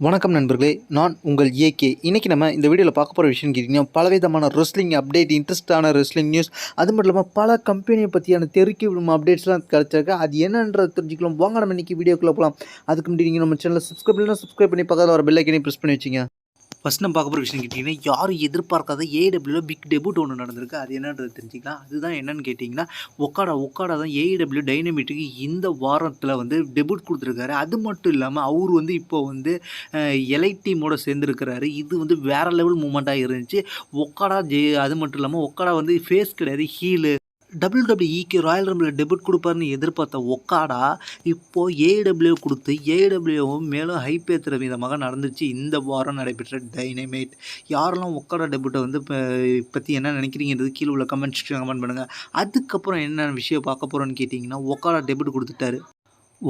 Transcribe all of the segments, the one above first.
வணக்கம் நண்பர்களே நான் உங்கள் ஏகே இன்றைக்கி நம்ம இந்த வீடியோவில் பார்க்க போகிற விஷயம் கேட்டிங்கன்னா பலவிதமான ரெஸ்லிங் அப்டேட் இன்ட்ரெஸ்டான ரெஸ்லிங் நியூஸ் அது மட்டும் இல்லாமல் பல கம்பெனியை பற்றியான தெருக்கி விடும் அப்டேட்ஸ்லாம் கிடச்சிருக்கு. அது என்னன்றது தெரிஞ்சுக்கலாம். வாங்க நம்ம இன்றைக்கி வீடியோக்குள்ளே போகலாம் அதுக்கு முன்னாடி நீங்கள் நம்ம சேனலில் சப்ஸ்கிரைப் பண்ணலாம் சப்ஸ்கிரைப் பண்ணி பக்கத்தில் வர பெல்லைக்கனே ப்ரெஸ் பண்ணி வச்சிங்க. ஃபஸ்ட் நம்ம பார்க்க போகிற விஷயம் கேட்டிங்கன்னா யாரும் எதிர்பார்க்காத ஏடபிள்யூ பிக் டெபுட் ஒன்று நடந்திருக்கு. அது என்னன்றது தெரிஞ்சுக்கலாம். அதுதான் என்னன்னு கேட்டிங்கன்னா ஒக்காடா ஒக்காடா தான் ஏடபிள்யூ டைனமிட்டுக்கு இந்த வாரத்தில் வந்து டெபுட் கொடுத்துருக்காரு. அது மட்டும் இல்லாமல் அவர் வந்து இப்போ வந்து எலைட் டீமோட சேர்ந்துருக்கிறாரு. இது வந்து வேறு லெவல் மூமெண்ட்டாக இருந்துச்சு. ஒக்காடா ஜெ அது மட்டும் இல்லாமல் ஒக்காடா வந்து ஃபேஸ் கிடையாது. ஹீலு டபிள்யூடபிள்யூஇக்கு ராயல் ரம்பில் டெபிட் கொடுப்பாருன்னு எதிர்பார்த்த ஒக்காடா இப்போது ஏடபிள்யூ கொடுத்து ஏடபிள்யூவும் மேலும் ஹைப் ஏற்றுற விதமாக நடந்துச்சு இந்த வாரம் நடைபெற்ற டைனமேட் யாரெல்லாம் ஒக்காடா டெபிட்டை வந்து இப்போ பற்றி என்ன நினைக்கிறீங்கிறது கீழே உள்ள கமெண்ட்ஸ் கமெண்ட் பண்ணுங்கள் அதுக்கப்புறம் என்னென்ன விஷயம் பார்க்க போகிறோன்னு கேட்டிங்கன்னா ஒக்காடா டெபிட் கொடுத்துட்டாரு.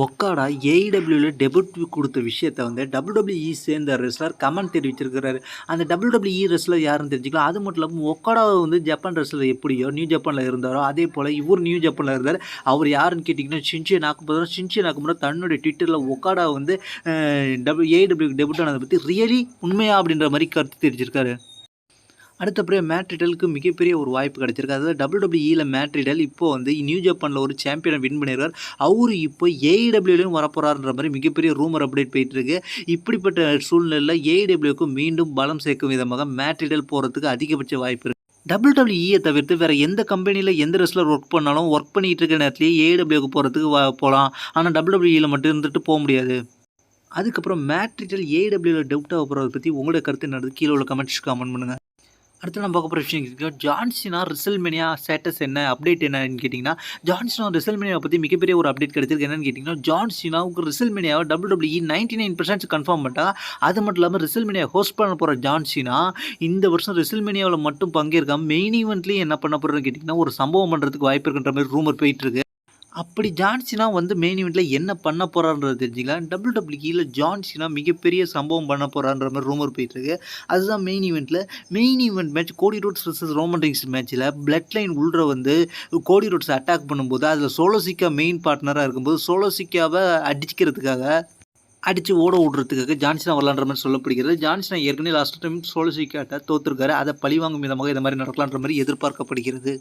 ஒக்காடா ஏஇடபிள்யூவில் டெபுட் கொடுத்த விஷயத்த வந்து டபிள்யூடபிள்யூஇ சேர்ந்த ரெஸ்லர் கமெண்ட் தெரிவிச்சிருக்கிறாரு. அந்த டபிள்யூடபிள்யூஇ ரெஸ்லர் யாருன்னு தெரிஞ்சுக்கலாம். அது மட்டும் இல்லாமல் ஒக்காடா வந்து ஜப்பான் ரெஸ்லர் எப்படியோ நியூ ஜப்பானில் இருந்தாரோ அதே போல் இவர் நியூ ஜப்பானில் இருந்தார். அவர் யாருன்னு கேட்டிங்கன்னா ஷின்ஷே நாக்கும்போது ஷின்ஷே நாக்கும்போது தன்னுடைய ட்விட்டரில் ஒக்காடா வந்து டபுள் ஏஇடபிள்யூ டெபுட் ஆனதை பற்றி ரியலி உண்மையா அப்படின்ற மாதிரி கருத்து தெரிஞ்சிருக்காரு. அடுத்தபடியாக மேட்ரிடலுக்கு மிகப்பெரிய ஒரு வாய்ப்பு கிடைச்சிருக்கு. அதாவது டபிள்யூடபிள்யூஇயில் மேட்ரிடல் இப்போ வந்து நியூ ஜப்பானில் ஒரு சாம்பியனை வின் பண்ணியிருக்கார் அவரு இப்போ ஏஇடபிள்யூலையும் வரப்போறாருன்ற மாதிரி மிகப்பெரிய ரூமர் அப்டேட் போயிட்டு இருக்கு இப்படிப்பட்ட சூழ்நிலையில் ஏஇடபிள்யூக்கு மீண்டும் பலம் சேர்க்கும் விதமாக மேட்ரிடல் போகிறதுக்கு அதிகபட்ச வாய்ப்பு இருக்குது டபிள்யூடபிள்யூஇயை தவிர்த்து வேறு எந்த கம்பெனியில் எந்த ரெஸ்லர் ஒர்க் பண்ணாலும் ஒர்க் பண்ணிகிட்டு இருக்க நேரத்துலேயே ஏடபிள்யூக்கு போகிறதுக்கு போகலாம் ஆனால் டபிள்யூடபிள்யூஇயில் மட்டும் இருந்துட்டு போக முடியாது. அதுக்கப்புறம் மேட்ரிட்டல் ஏடபிள்யூவில் டவுட் ஆக போகிறத பற்றி உங்களோட கருத்து என்னது கீழே உள்ள கமெண்ட்ஸ் கமெண்ட் பண்ணுங்கள் அடுத்து நம்ம பார்க்க போகிற விஷயம் கேட்குறோம் ஜான்சினா ரிசல்மெனியா ஸ்டேட்டஸ் என்ன? அப்டேட் என்னன்னு கேட்டிங்கன்னா ஜான்சினா ரிசல்மெனியா பற்றி மிகப்பெரிய ஒரு அப்டேட் கிடைச்சிருக்கு. என்னன்னு கேட்டிங்கன்னா ஜான்சினாவுக்கு ரிசல்மெனியாவை WWE ninety nine percent confirm பண்ணிட்டா அது மட்டும் இல்லாமல் ரிசல்மெனியா ஹோஸ்ட் பண்ண போகிற ஜான்சினா இந்த வருஷம் ரிசல்மெனியாவில் மட்டும் பங்கேற்காம மெயின் ஈவெண்ட்லேயும் என்ன பண்ண போகிறேன்னு கேட்டிங்கன்னா ஒரு சம்பவம் பண்ணுறதுக்கு வாய்ப்பு இருக்குன்ற மாதிரி ரூமர் போயிட்டுருக்கு அப்படி ஜான்சினா வந்து மெயின் இவெண்ட்டில் என்ன பண்ண போகிறான்றது தெரிஞ்சுக்கலாம் டபுள் டபிள்யூஇயில் ஜான்சினா மிகப்பெரிய சம்பவம் பண்ண போகிறான்ற மாதிரி ரூமர் போயிட்டுருக்கு அதுதான் main இவெண்ட்டில் main event match Cody Rhodes versus Roman Reigns மேட்ச்சில் பிளட் லைன் உள்ள வந்து கோடி ரோட்ஸ் அட்டாக் பண்ணும்போது அதில் சோலோசிக்கா மெயின் பார்ட்னராக இருக்கும்போது சோலோசிக்காவை அடிக்கிறதுக்காக அடித்து ஓட விடுறதுக்காக ஜான்சனா வரலான்ற மாதிரி சொல்லப்படுகிறது. ஜான்சனா ஏற்கனவே லாஸ்ட் டைம் சோலோசிக்காட்ட தோற்றுருக்காரு அதை பழிவாங்கும் விதமாக இந்த மாதிரி நடக்கலான்ற மாதிரி எதிர்பார்க்கப்படுகிறது.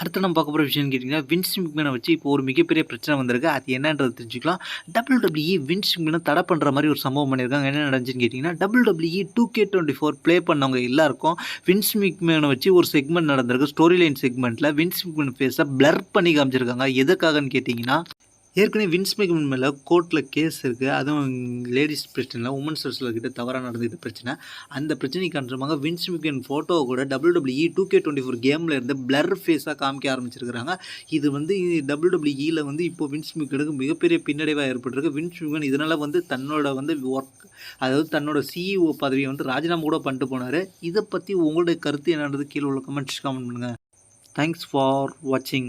அடுத்து நம்ம பார்க்க போகிற விஷயம் கேட்டிங்கன்னா வின்ஸ் மிக்மேனை வச்சு இப்போ ஒரு மிகப்பெரிய பிரச்சனை வந்திருக்கு. அது என்னன்றது தெரிஞ்சுக்கலாம். டபுள் டபிள்யூஇ வின்ஸ் மிக்மேனை தடை பண்ணுற மாதிரி ஒரு சம்பவம் பண்ணியிருக்காங்க. என்ன நடந்துச்சுன்னு கேட்டிங்கன்னா WWE two K twenty four play பண்ணவங்க எல்லாருக்கும் வின்ஸ் மிக்மேனை வச்சு ஒரு செக்மெண்ட் நடந்திருக்கு. ஸ்டோரி லைன் செக்மெண்ட்டில் வின்ஸ் மிக்மேன் ஃபேஸை பிளர் பண்ணி காமிச்சிருக்காங்க. எதுக்காகன்னு கேட்டிங்கன்னா ஏற்கனவே வின்ஸ் மேலே கோர்ட்டில் கேஸ் இருக்குது அதுவும் லேடிஸ் பிரச்சனை உமன்ஸ் ரெஸ்லர் கிட்ட தவறாக நடந்தது பிரச்சனை. அந்த பிரச்சனைக்கு அன்றமாக வின்ஸ் மேக்கன் ஃபோட்டோவை கூட WWE two K twenty four கேமில் இருந்து பிளர் ஃபேஸாக காமிக்க ஆரம்பிச்சிருக்கிறாங்க. இது வந்து டபுள் டபிள்யூஇயில் வந்து இப்போ வின்ஸ்மிக்கனுக்கு மிகப்பெரிய பின்னடைவாக ஏற்பட்டிருக்கு. வின்ஸ் இதனால் வந்து தன்னோட வந்து ஒர்க் அதாவது தன்னோட சிஇஓ பதவியை வந்து ராஜினாமா கூட பண்ணிட்டு போனார். இதை பற்றி உங்களுடைய கருத்து என்னன்றது கீழே உள்ள கமெண்ட்ஸ் கமெண்ட் பண்ணுங்கள் தேங்க்ஸ் ஃபார் வாட்சிங்